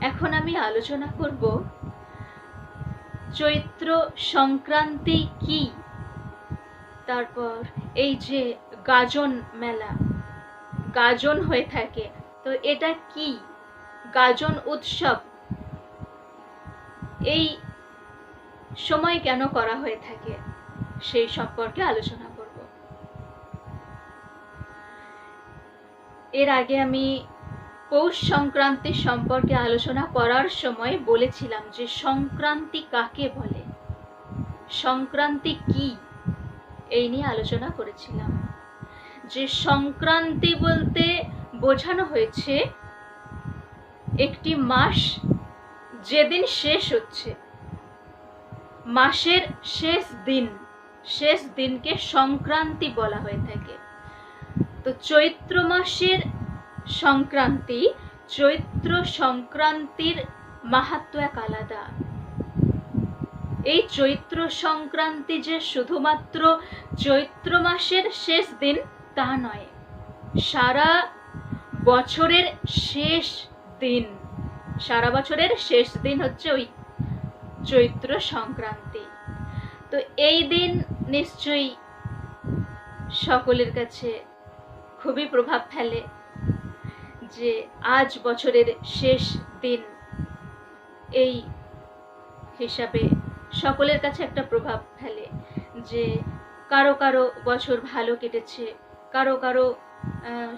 এখন আমি আলোচনা করব চৈত্র সংক্রান্তি কি? তারপর এই যে গাজন মেলা, গাজন হয়ে থাকে, তো এটা কি? গাজন উৎসব, এই সময় কেন করা হয়ে থাকে? সেই সম্পর্কে আলোচনা করব। এর আগে আমি পৌষ সংক্রান্তি সম্পর্কে আলোচনা করার সময় বলেছিলাম যে সংক্রান্তি কাকে বলে? সংক্রান্তি কি? এই নিয়ে আলোচনা করেছিলাম। যে সংক্রান্তি বলতে বোঝানো হয়েছে, একটি মাস যেদিন শেষ হচ্ছে। মাসের শেষ দিন, শেষ দিনকে সংক্রান্তি বলা হয়ে থাকে। তো চৈত্র মাসের সংক্রান্তি, চৈত্র সংক্রান্তির মাহাত্ম এক আলাদা। এই চৈত্র সংক্রান্তি যে শুধুমাত্র চৈত্র মাসের শেষ দিন, তা নয়, সারা বছরের শেষ দিন। সারা বছরের শেষ দিন হচ্ছে ওই চৈত্র সংক্রান্তি। তো এই দিন নিশ্চয়ই সকলের কাছে খুবই প্রভাব ফেলে। যে আজ বছরের শেষ দিন। এই হিসাবে সকলের কাছে একটা প্রভাব ফেলে যে কারও কারও বছর ভালো কেটেছে, কারও কারও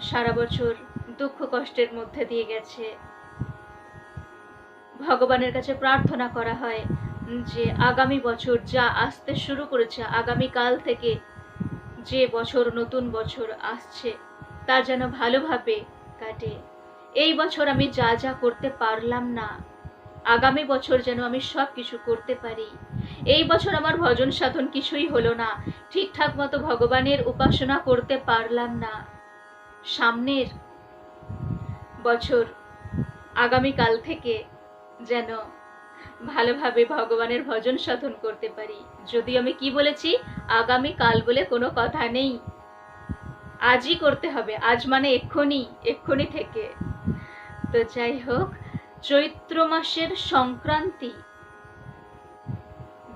সারা বছর দুঃখ কষ্টের মধ্যে দিয়ে গেছে। ভগবানের কাছে প্রার্থনা করা হয় যে আগামী বছর যা আসতে শুরু করেছে, আগামী কাল থেকে যে বছর, নতুন বছর আসছে, তা যেন ভালোভাবে কাটে। এই বছর আমি যা যা করতে পারলাম না। আগামী বছর যেন আমি সব কিছু করতে পারি। এই বছর আমার ভজন সাধন কিছুই হলো না। ঠিকঠাক মতো ভগবানের উপাসনা করতে পারলাম না। সামনের বছর আগামীকাল থেকে যেন ভালোভাবে ভগবানের ভজন সাধন করতে পারি। যদি আমি কি বলেছি? আগামী কাল বলে কোনো কথা নেই। আজই করতে হবে, আজ মানে এক্ষুনি এক্ষুনি থেকে। তো যাই হোক, চৈত্র মাসের সংক্রান্তি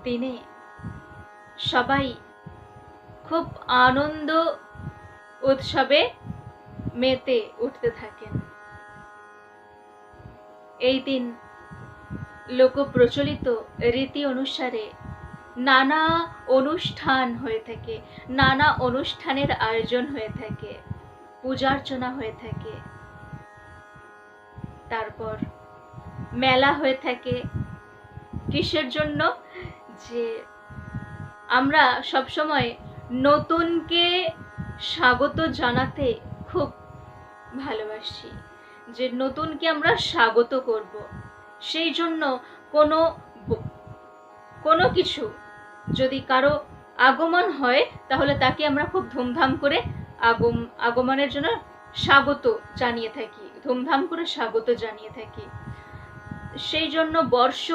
দিনে সবাই খুব আনন্দ উৎসবে মেতে উঠতে থাকেন। এই দিন লোক প্রচলিত রীতি অনুসারে নানা অনুষ্ঠান হয়ে থাকে, নানা অনুষ্ঠানের আয়োজন হয়ে থাকে, পূজার্চনা হয়ে থাকে। তারপর মেলা হয়ে থাকে। কিসের জন্য? যে আমরা সবসময় নতুনকে স্বাগত জানাতে খুব ভালোবাসি, যে নতুনকে আমরা স্বাগত করব। সেই জন্য কোনো কোনো কিছু যদি কারও আগমন হয়, তাহলে তাকে আমরা খুব ধুমধাম করে আগম, আগমনের জন্য স্বাগত জানিয়ে থাকি, ধুমধাম করে স্বাগত জানিয়ে থাকি। সেই জন্য বর্ষ,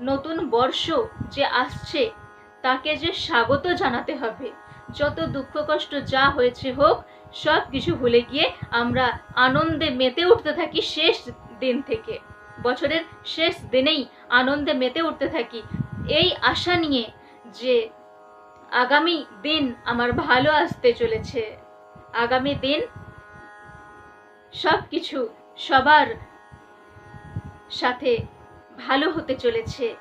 নতুন বর্ষ যে আসছে, তাকে যে স্বাগত জানাতে হবে, যত দুঃখ কষ্ট যা হয়েছে হোক, সব কিছু ভুলে গিয়ে আমরা আনন্দে মেতে উঠতে থাকি শেষ দিন থেকে। বছরের শেষ দিনেই আনন্দে মেতে উঠতে থাকি। এই আশা নিয়ে যে আগামী দিন আমার ভালো আসতে চলেছে। আগামী দিন সব কিছু সবার সাথে ভালো হতে চলেছে।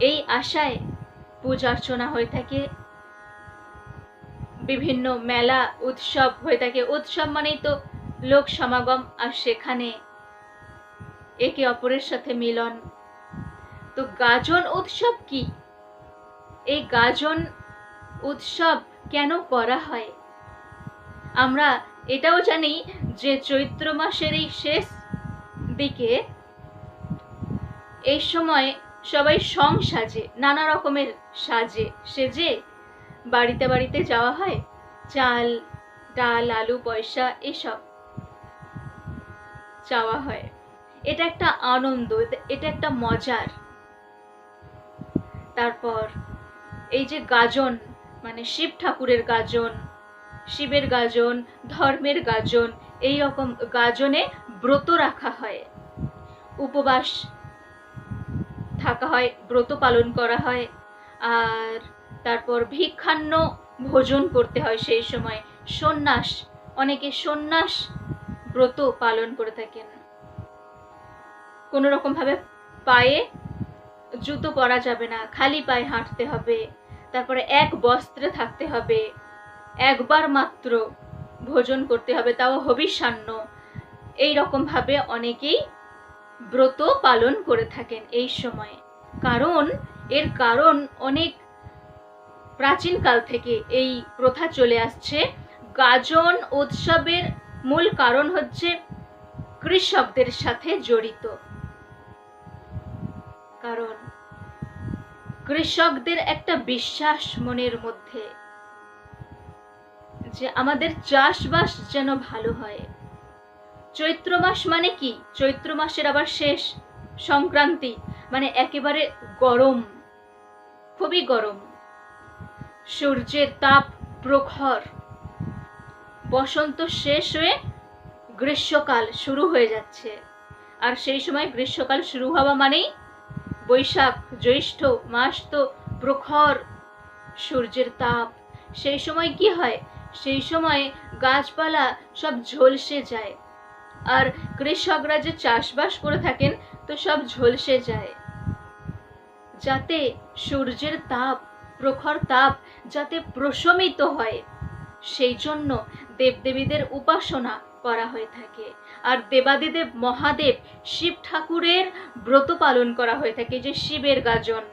এই আশায় পূজা অর্চনা হয়ে থাকে। বিভিন্ন মেলা, উৎসব হয়ে থাকে। উৎসব মানেই তো লোক সমাগম। আর সেখানে একে অপরের সাথে মিলন। তো গাজন উৎসব কি? এই গাজন উৎসব কেন করা হয়? আমরা এটাও জানি যে চৈত্র মাসের এই শেষ দিকে এই সময় সবাই সং সাজে, নানা রকমের সাজে, সেজে বাড়িতে বাড়িতে যাওয়া হয়, চাল, ডাল, আলু, পয়সা এসব চাওয়া হয়। এটা একটা আনন্দ, এটা- একটা মজার। তারপর এই যে গাজন মানে শিব ঠাকুরের গাজন, শিবের গাজন, ধর্মের গাজন, এই রকম গাজনে ব্রত রাখা হয়। উপবাস থাকা হয়, ব্রত পালন করা হয়, আর তারপর ভিক্ষান্ন ভোজন করতে হয় সেই সময়। সন্ন্যাস, অনেকে সন্ন্যাস ব্রত পালন করে থাকেন। কোনো রকমভাবে পায়ে জুতো পরা যাবে না, খালি পায়ে হাঁটতে হবে। তারপরে এক বস্ত্রে থাকতে হবে, একবার মাত্র ভোজন করতে হবে, তাও হবিষান্ন এই রকমভাবে অনেকেই ব্রত পালন করে থাকেন এই সময়ে। কারণ, এর কারণ অনেক প্রাচীনকাল থেকে এই প্রথা চলে আসছে। গাজন উৎসবের মূল কারণ হচ্ছে কৃষকদের সাথে জড়িত। কারণ কৃষকদের একটা বিশ্বাস মনের মধ্যে যে আমাদের চাষবাস যেন ভালো হয়। চৈত্র মাস মানে কি? চৈত্র মাসের আবার শেষ। সংক্রান্তি মানে একেবারে গরম। খুবই গরম। সূর্যের তাপ প্রখর। বসন্ত শেষ হয়ে গ্রীষ্মকাল শুরু হয়ে যাচ্ছে। আর সেই সময় গ্রীষ্মকাল শুরু হওয়া মানেই বৈশাখ, জ্যৈষ্ঠ মাস তো প্রখর, সূর্যের তাপ। সেই সময় কি হয়? সেই সময় গাছপালা সব ঝলসে যায়। আর কৃষকরা যে চাষবাস করে থাকেন, তো সব ঝলসে যায়। যাতে সূর্যের তাপ, প্রখর তাপ যাতে প্রশমিত হয়, সেই জন্য দেবদেবীদের উপাসনা করা হয়ে থাকে। আর দেবাদিদেব মহাদেব শিব ঠাকুরের ব্রত পালন করা হয়ে থাকে যে শিবের গাজন।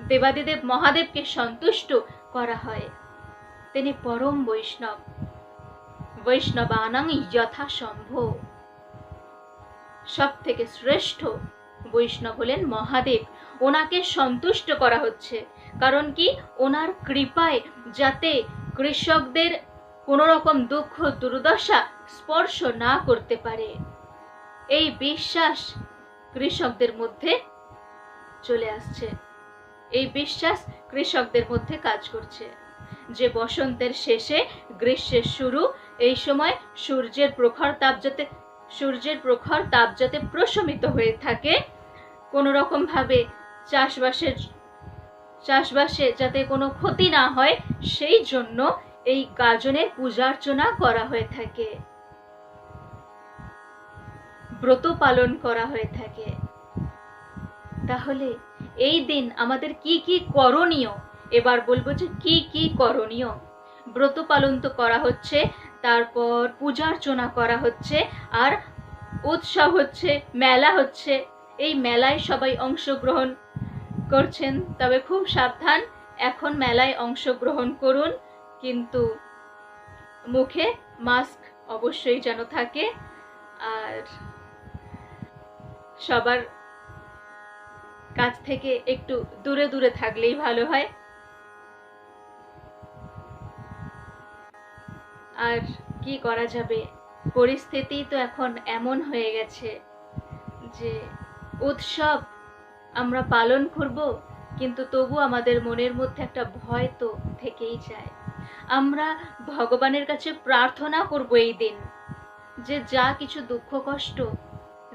দেবাদিদেব মহাদেবকে সন্তুষ্ট করা হয়। তিনি পরম বৈষ্ণব। বৈষ্ণবানাং যথাসম্ভব। সব থেকে শ্রেষ্ঠ বৈষ্ণব হলেন মহাদেব। ওনাকে সন্তুষ্ট করা হচ্ছে। কারণ কি? ওনার কৃপায় যাতে কৃষকদের কোনো রকম দুঃখ, দুর্দশা স্পর্শ না করতে পারে। এই বিশ্বাস কৃষকদের মধ্যে চলে আসছে। এই বিশ্বাস কৃষকদের মধ্যে কাজ করছে। যে বসন্তের শেষে গ্রীষ্মের শুরু, এই সময় সূর্যের প্রখর তাপ যাতে, সূর্যের প্রখর তাপ যাতে প্রশমিত হয়ে থাকে কোনো রকম ভাবে চাষবাসের, চাষবাসে যাতে কোনো ক্ষতি না হয়, সেই জন্য এই গাজনের পূজার্চনা করা হয়ে থাকে। ব্রত পালন করা হয়ে থাকে। তাহলে এই দিন আমাদের কি কি করণীয়? এবার বলব যে কি কি করণীয়? ব্রত পালন তো করা হচ্ছে, তারপর পূজার্চনা করা হচ্ছে, আর উৎসব হচ্ছে, মেলা হচ্ছে। এই মেলায় সবাই অংশগ্রহণ করছেন, তবে খুব সাবধান, এখন মেলায় অংশগ্রহণ করুন। কিন্তু মুখে মাস্ক অবশ্যই যেন থাকে। আর সবার কাছ থেকে একটু দূরে দূরে থাকলেই ভালো হয়। আর কি করা যাবে? পরিস্থিতি তো এখন এমন হয়ে গেছে যে উৎসব আমরা পালন করব, কিন্তু তবু আমাদের মনের মধ্যে একটা ভয় তো থেকেই যায়। আমরা ভগবানের কাছে প্রার্থনা করব এই দিন যে যা কিছু দুঃখ, কষ্ট,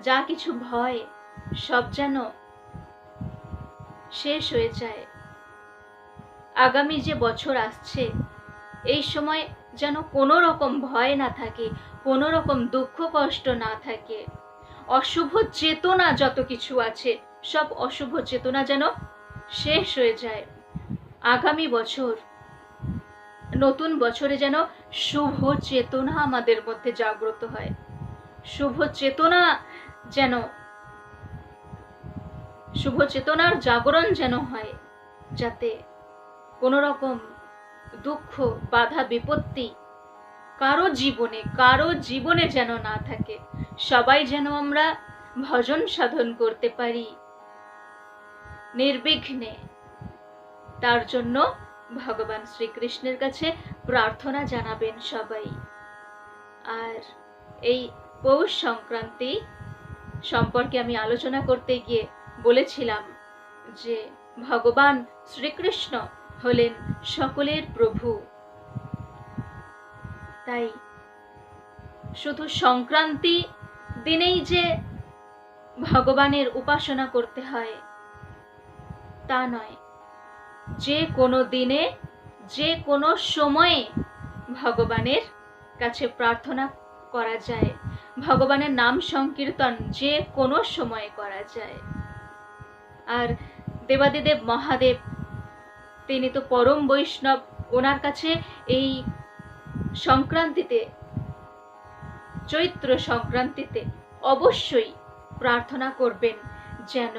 যা কিছু ভয়, সব যেন শেষ হয়ে যায়। আগামী যে বছর আসছে, এই সময় যেন কোনো রকম ভয় না থাকে কোনো রকম দুঃখ, কষ্ট না থাকে। অশুভ চেতনা যত কিছু আছে, সব অশুভ চেতনা যেন শেষ হয়ে যায়। আগামী বছর নতুন বছরে যেন শুভ চেতনা আমাদের মধ্যে জাগ্রত হয়। শুভ চেতনা যেন, শুভ চেতনার জাগরণ যেন হয়, যাতে কোনো রকম দুঃখ, বাধা, বিপত্তি কারও জীবনে কারও জীবনে যেন না থাকে। সবাই যেন আমরা ভজন সাধন করতে পারি। নির্বিঘ্নে তার জন্য ভগবান শ্রীকৃষ্ণের কাছে প্রার্থনা জানাবেন সবাই। আর এই পৌষ সংক্রান্তি সম্পর্কে আমি আলোচনা করতে গিয়ে বলেছিলাম যে ভগবান শ্রীকৃষ্ণ হলেন সকলের প্রভু। তাই শুধু সংক্রান্তি দিনেই যে ভগবানের উপাসনা করতে হয়, তা নয় যে কোনো দিনে, যে কোনো সময়ে ভগবানের কাছে প্রার্থনা করা যায়। ভগবানের নাম সংকীর্তন যে কোনো সময়ে করা যায়। আর দেবাদিদেব মহাদেব, তিনি তো পরম বৈষ্ণব, ওনার কাছে এই সংক্রান্তিতে, চৈত্র সংক্রান্তিতে অবশ্যই প্রার্থনা করবেন যেন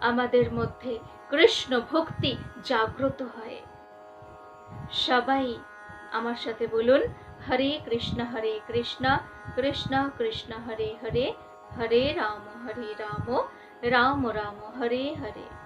আমাদের মধ্যে কৃষ্ণ ভক্তি জাগ্রত হয়। সবাই আমার সাথে বলুন, হরে কৃষ্ণ হরে কৃষ্ণ কৃষ্ণ কৃষ্ণ, হরে হরে হরে রাম হরে রাম রাম রাম, হরে হরে।